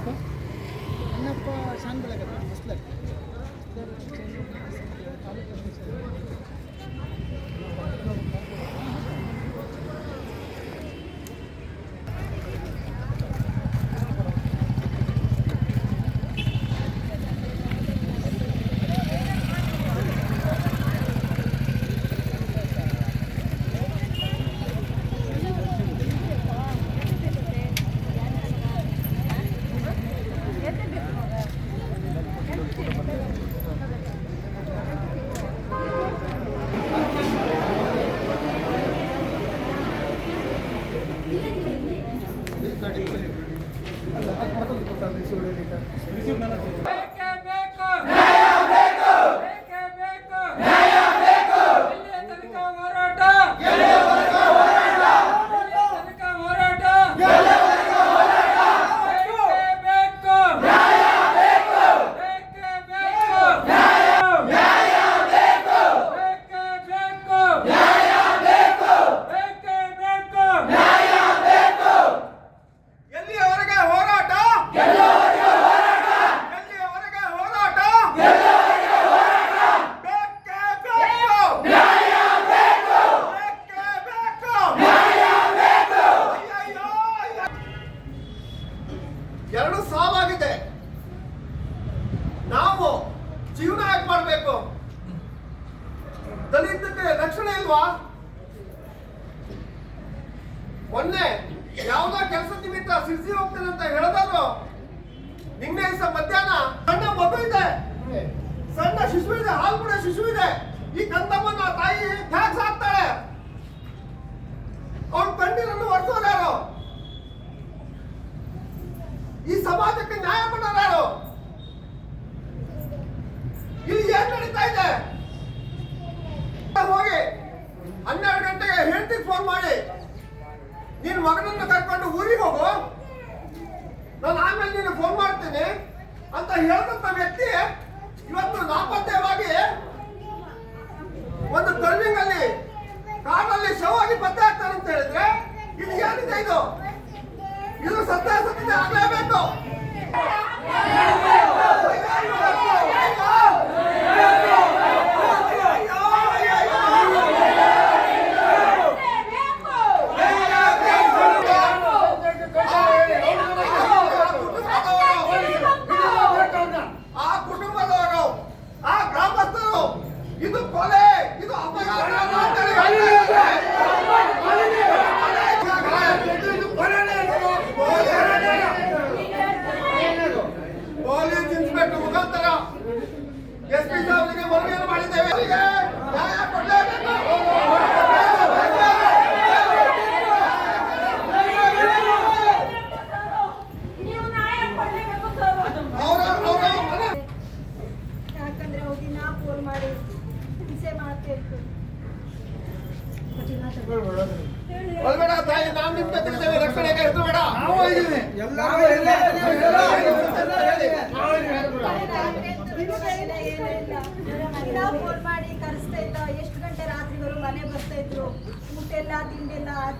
ಅಣ್ಣಪ್ಪ ಅಣ್ಣಪ್ಪ ಶಾನ್ ಬೆಳಗದ ಫಸ್ಟ್ಲಾಗಿ ಬೇಕೇ ಬೇಕು ಬೇಕೇ ಬೇಕು ಎಲ್ಲಿಯ ತನಕ ಹೋರಾಟ ಎಲ್ಲಿಯ ತನಕ ಹೋರಾಟ ಬೇಕೇ ಬೇಕು ಬೇಕೇ ಬೇಕು ಬೇಕೇ ಬೇಕು ಬೇಕೇ ಬೇಕು ಎಲ್ಲಿಯವರೆಗೆ ಹೋರಾಟ ಎಲ್ಲಿಯವರೆಗೆ ಹೋರಾಟ ಬೇಕೇ ಬೇಕು ಬೇಕೇ ಬೇಕು ಅಯ್ಯಯ್ಯೋ, ಅಯ್ಯ. ಎರಡು ಸಾವಾಗಿದೆ ನಾವು ಜೀವನ ಯಾಕೆ ಮಾಡಬೇಕು ದಲಿತಕ್ಕೆ ರಕ್ಷಣೆ ಇಲ್ವಾ? ಮೊನ್ನೆ ಯಾವ್ದೋ ಕೆಲಸ ನಿಮಿತ್ತ ಸಿರ್ಸಿ ಹೋಗ್ತೇನೆ ಅಂತ ಹೇಳಿದ್ರು ನಿನ್ನೆ ದಿವಸ ಮಧ್ಯಾಹ್ನ ಸಣ್ಣ ಮಗು ಇದೆ. ಸಣ್ಣ ಶಿಶು ಇದೆ, ಹಾಲು ಕೂಡ ಶಿಶು ಇದೆ. ಈ ಕಂದಮ್ಮನ ತಾಯಿ ಟ್ಯಾಕ್ಸ್ ಹಾಕ್ತಾಳೆ. ಅವ್ರ ಕಣ್ಣೀರನ್ನು ಒರೆಸೋರು ಈ ಸಮಾಜಕ್ಕೆ ನ್ಯಾಯ ಮಾಡೋರು ಯಾರು? ಇಲ್ಲಿ ಏನ್ ನಡೀತಾ ಇದೆ? ಹೋಗಿ. ಹನ್ನೆರಡು ಗಂಟೆಗೆ ಹೆಂಡತಿ ಫೋನ್ ಮಾಡಿ. ನೀನ್ ಮಗನನ್ನ ಕರ್ಕೊಂಡು ಊರಿಗೆ ಹೋಗು. ನಾನು ಆಮೇಲೆ ನೀನು ಫೋನ್ ಮಾಡ್ತೀನಿ. ಅಂತ ಹೇಳಿದಂತ ವ್ಯಕ್ತಿ ಇವತ್ತು ನಾಪತ್ತೆವಾಗಿ ಒಂದು ಟರ್ನಿಂಗ್ ಅಲ್ಲಿ ಕಾರಲ್ಲಿ ಶವವಾಗಿ ಪತ್ತೆ ಆಗ್ತಾನೆ ಅಂತ ಹೇಳಿದ್ರೆ ಇದು ಏನಿದೆ ಇದು? ಇದು ಸತ್ಯ ಆಗಲೇಬೇಕು ನಾವು ಬೇಡ ಫೋನ್ ಮಾಡಿ ಕರೆಸ್ತಾ ಇಲ್ಲ ಎಷ್ಟು ಗಂಟೆ ರಾತ್ರಿಗಳು ಮನೆ ಬರ್ತಾ ಇದ್ರು ಊಟ ಎಲ್ಲ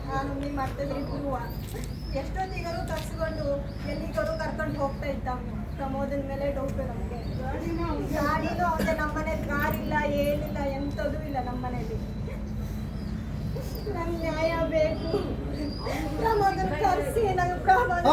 ನಾನು ಮಾಡ್ತಾ ಮಾಡ್ತಿದ್ರಿ ಹೂವ ಎಷ್ಟೊತ್ತಿಗಾರು ಕರ್ಸ್ಕೊಂಡು ಎಲ್ಲಿಗಾರು ಕರ್ಕೊಂಡು ಹೋಗ್ತಾ ಇದ್ದ ಅವ್ನು. ಪ್ರಮೋದನ್ ಮೇಲೆ ಡೌಟ್ ನಮಗೆ ಗಾಡಿನೂ ಅವ್ದೆ ನಮ್ಮನೆ ಕಾರ್ ಇಲ್ಲ ಏನಿಲ್ಲ ಎಂಥದ್ದು ಇಲ್ಲ ನಮ್ಮನೇಲಿ ನಂಗೆ ನ್ಯಾಯ ಬೇಕು. ಪ್ರಮಾಣ ಕರೆಸಿ ನಂಗೆ ಪ್ರಮೋದನ್